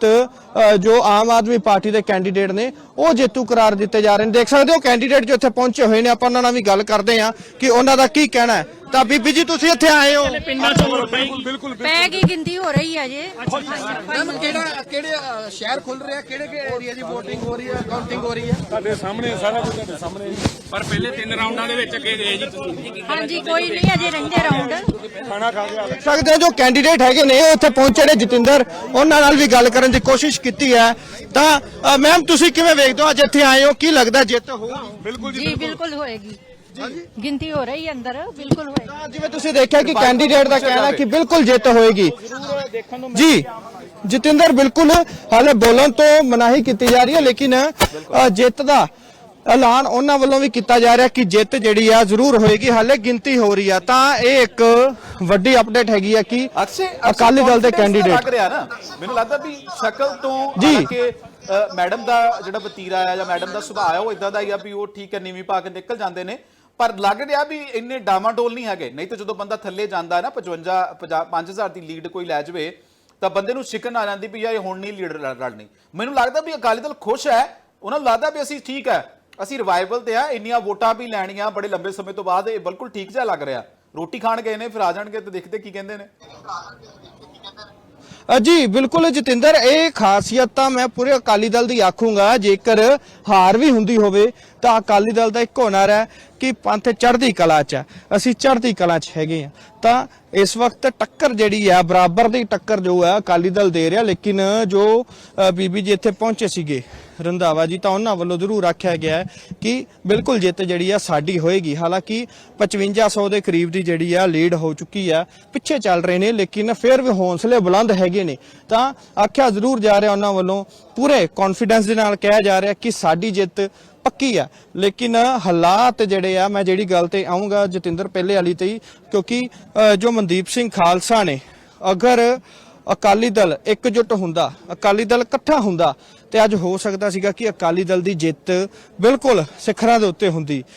ਜਿੱਤ ਜੋ ਆਮ ਆਦਮੀ ਪਾਰਟੀ ਦੇ ਕੈਂਡੀਡੇਟ ਨੇ, ਉਹ ਜੇਤੂ ਕਰਾਰ ਦਿੱਤੇ ਜਾ ਰਹੇ ਨੇ। ਦੇਖ ਸਕਦੇ ਹੋ ਕੈਂਡੀਡੇਟ ਜੋ ਇੱਥੇ ਪਹੁੰਚੇ ਹੋਏ ਨੇ, ਆਪਾਂ ਉਹਨਾਂ ਨਾਲ ਵੀ ਗੱਲ ਕਰਦੇ ਹਾਂ ਕਿ ਉਹਨਾਂ ਦਾ ਕੀ ਕਹਿਣਾ ਹੈ। ਤਾਂ ਬੀਬੀ ਜੀ ਤੁਸੀਂ ਇੱਥੇ ਆਏ ਹੋ। ਪਿੰਡਾਂ ਚੋਂ ਵੋਟ ਬਿਲਕੁਲ ਪੈ ਗਈ ਗਿਣਤੀ ਹੋ ਰਹੀ ਹੈ ਜੇ। ਮੈਮ ਕਿਹੜਾ ਕਿਹੜੇ ਅ, ਸ਼ਹਿਰ ਖੁੱਲ ਰਿਹਾ ਕਿਹੜੇ ਕਿਹੜੇ ਏਰੀਆ ਦੀ VOTING ਹੋ ਰਹੀ ਹੈ ਕਾਊਂਟਿੰਗ ਹੋ ਰਹੀ ਹੈ? ਤੁਹਾਡੇ ਸਾਹਮਣੇ ਸਾਰਾ ਕੁਝ ਤੁਹਾਡੇ ਸਾਹਮਣੇ ਪਰ ਪਹਿਲੇ ਤਿੰਨ ਰਾਉਂਡਾਂ ਦੇ ਵਿੱਚ ਅੱਗੇ ਗਏ ਜੀ ਤੁਸੀਂ। ਹਾਂਜੀ ਕੋਈ ਨਹੀਂ ਅਜੇ ਰਹਿੰਦੇ ਰਾਉਂਡ ਖਾਣਾ ਖਾ ਕੇ ਆ ਦੇਖ ਸਕਦੇ ਹੋ ਜੋ ਕੈਂਡੀਡੇਟ ਹੈਗੇ ਨੇ ਉਹ ਇੱਥੇ ਪਹੁੰਚੇ ਨੇ ਜਤਿੰਦਰ। ਉਹਨਾਂ ਨਾਲ ਵੀ ਗੱਲ ਕਰਨ ਦੀ ਕੋਸ਼ਿਸ਼ ਕੀਤੀ ਹੈ। ਤਾਂ ਮੈਮ ਤੁਸੀਂ ਕਿਵੇਂ ਵੇਖਦੇ ਹੋ? ਅੱਜ ਇੱਥੇ ਆਏ ਹੋ ਕੀ ਲੱਗਦਾ ਜਿੱਤ ਹੋਊ ਬਿਲਕੁਲ ਜੀ ਬਿਲਕੁਲ ਹੋਏਗੀ। ਗਿਣਤੀ ਹੋ ਰਹੀ ਹੈ ਅੰਦਰ ਬਿਲਕੁਲ ਹੋਏਗੀ। ਤਾਂ ਜਿਵੇਂ ਤੁਸੀਂ ਦੇਖਿਆ ਕਿ ਕੈਂਡੀਡੇਟ ਦਾ ਕਹਿਣਾ ਕਿ ਬਿਲਕੁਲ ਜਿੱਤ ਹੋਏਗੀ। ਜੀ ਜਤਿੰਦਰ ਬਿਲਕੁਲ ਹਾਲੇ ਬੋਲਣ ਤੋਂ ਮਨਾਹੀ ਕੀਤੀ ਜਾ ਰਹੀ ਹੈ ਲੇਕਿਨ ਜਿੱਤ ਦਾ ਐਲਾਨ ਉਹਨਾਂ ਵੱਲੋਂ ਵੀ ਕੀਤਾ ਜਾ ਰਿਹਾ ਕਿ ਜਿੱਤ ਜਿਹੜੀ ਆ ਜ਼ਰੂਰ ਹੋਏਗੀ ਹਾਲੇ ਗਿਣਤੀ ਹੋ ਰਹੀ ਆ। ਤਾਂ ਇਹ ਇੱਕ ਵੱਡੀ ਅਪਡੇਟ ਹੈਗੀ ਆ ਕਿ ਅਕਾਲੀ ਦਲ ਦੇ ਲੱਗ ਕੈਂਡੀਡੇਟ ਰਿਹਾ ਨਾ। ਮੈਨੂੰ ਲੱਗਦਾ ਵੀ ਸ਼ਕਲ ਤੋਂ ਜੀ। ਕਿ ਮੈਡਮ ਦਾ ਜਿਹੜਾ ਵਤੀਰਾ ਆ ਜਾਂ ਮੈਡਮ ਦਾ ਸੁਭਾਅ ਆ ਉਹ ਇਦਾਂ ਦਾ ਹੀ ਆ ਵੀ ਉਹ ਠੀਕ ਹੈ ਨੀਵੀਂ ਪਾ ਕੇ ਨਿਕਲ ਜਾਂਦੇ ਨੇ। ਪਰ ਲੱਗ ਰਿਹਾ ਵੀ ਇੰਨੇ ਡਾਮਾਡੋਲ ਨਹੀਂ ਹੈਗੇ। ਨਹੀਂ ਤਾਂ ਜਦੋਂ ਬੰਦਾ ਥੱਲੇ ਜਾਂਦਾ ਹੈ ਨਾ 55 5000 ਦੀ ਲੀਡ ਕੋਈ ਲੈ ਜਾਵੇ, ਤਾਂ ਬੰਦੇ ਨੂੰ ਸ਼ਿਕਨ ਆ ਜਾਂਦੀ ਵੀ ਯਾਰ ਹੁਣ ਨਹੀਂ ਲੀਡ ਲੜਨੀ। ਮੈਨੂੰ ਲੱਗਦਾ ਵੀ ਅਕਾਲੀ ਦਲ ਖੁਸ਼ ਹੈ। ਉਹਨਾਂ ਨੂੰ ਲੱਗਦਾ ਵੀ ਅਸੀਂ ਠੀਕ ਹੈ। ਅਸੀਂ ਰਿਵਾਈਵਲ ਤੇ ਆ, ਇੰਨੀਆਂ ਵੋਟਾਂ ਵੀ ਲੈਣੀਆਂ, ਬੜੇ ਲੰਬੇ ਸਮੇਂ ਤੋਂ ਬਾਅਦ ਇਹ ਬਿਲਕੁਲ ਠੀਕ ਜਿਹਾ ਲੱਗ ਰਿਹਾ। ਰੋਟੀ ਖਾਣ ਗਏ ਨੇ, ਫਿਰ ਆ ਜਾਣਗੇ ਤੇ ਦੇਖਦੇ ਕੀ ਕਹਿੰਦੇ ਨੇ। ਜੀ, ਬਿਲਕੁਲ ਜਤਿੰਦਰ, ਇਹ ਖਾਸੀਅਤ ਤਾਂ ਮੈਂ ਪੂਰੇ ਅਕਾਲੀ ਦਲ ਦੀ ਆਖੂੰਗਾ। ਜੇਕਰ ਹਾਰ ਵੀ ਹੁੰਦੀ ਹੋਵੇ, ਤਾਂ ਅਕਾਲੀ ਦਲ ਦਾ ਇੱਕ ਨਾਰਾ ਹੈ। ਕਿ ਪੰਥ ਚੜ੍ਹਦੀ ਕਲਾ 'ਚ ਹੈ, ਅਸੀਂ ਚੜ੍ਹਦੀ ਕਲਾ 'ਚ ਹੈਗੇ ਆ ਤਾਂ ਇਸ ਵਕਤ ਟੱਕਰ ਜਿਹੜੀ ਆ, ਬਰਾਬਰ ਦੀ ਟੱਕਰ ਜੋ ਹੈ ਅਕਾਲੀ ਦਲ ਦੇ ਰਿਹਾ, ਲੇਕਿਨ ਜੋ ਬੀਬੀ ਜੀ ਇੱਥੇ ਪਹੁੰਚੇ ਸੀਗੇ, ਰੰਧਾਵਾ ਜੀ, ਤਾਂ ਉਹਨਾਂ ਵੱਲੋਂ ਜ਼ਰੂਰ ਆਖਿਆ ਗਿਆ ਹੈ ਕਿ ਬਿਲਕੁਲ ਜਿੱਤ ਜਿਹੜੀ ਆ, ਸਾਡੀ ਹੋਏਗੀ। ਹਾਲਾਂਕਿ 5500 ਦੇ ਕਰੀਬ ਦੀ ਜਿਹੜੀ ਆ, ਲੀਡ ਹੋ ਚੁੱਕੀ ਆ, ਪਿੱਛੇ ਚੱਲ ਰਹੇ ਨੇ, ਲੇਕਿਨ ਫਿਰ ਵੀ ਹੌਸਲੇ ਬੁਲੰਦ ਹੈਗੇ ਨੇ। ਤਾਂ ਆਖਿਆ ਜ਼ਰੂਰ ਜਾ ਰਿਹਾ ਉਹਨਾਂ ਵੱਲੋਂ, ਪੂਰੇ ਕੌਨਫੀਡੈਂਸ ਦੇ ਨਾਲ ਕਿਹਾ ਜਾ ਰਿਹਾ ਕਿ ਸਾਡੀ ਜਿੱਤ ਪੱਕੀ ਆ ਲੇਕਿਨ ਹਾਲਾਤ ਜਿਹੜੇ ਆ, ਮੈਂ ਜਿਹੜੀ ਗੱਲ ਤੇ ਆਉਂਗਾ ਜਤਿੰਦਰ ਪਹਿਲੇ ਵਾਲੀ ਤੇ ਹੀ, ਕਿਉਂਕਿ ਜੋ ਮਨਦੀਪ ਸਿੰਘ ਖਾਲਸਾ ਨੇ, ਅਗਰ ਅਕਾਲੀ ਦਲ ਇਕਜੁੱਟ ਹੁੰਦਾ, ਅਕਾਲੀ ਦਲ ਇਕੱਠਾ ਹੁੰਦਾ, ਤੇ ਅੱਜ ਹੋ ਸਕਦਾ ਸੀਗਾ ਕਿ ਅਕਾਲੀ ਦਲ ਦੀ ਜਿੱਤ ਬਿਲਕੁਲ ਸਿਖਰਾਂ ਦੇ ਉੱਤੇ ਹੁੰਦੀ।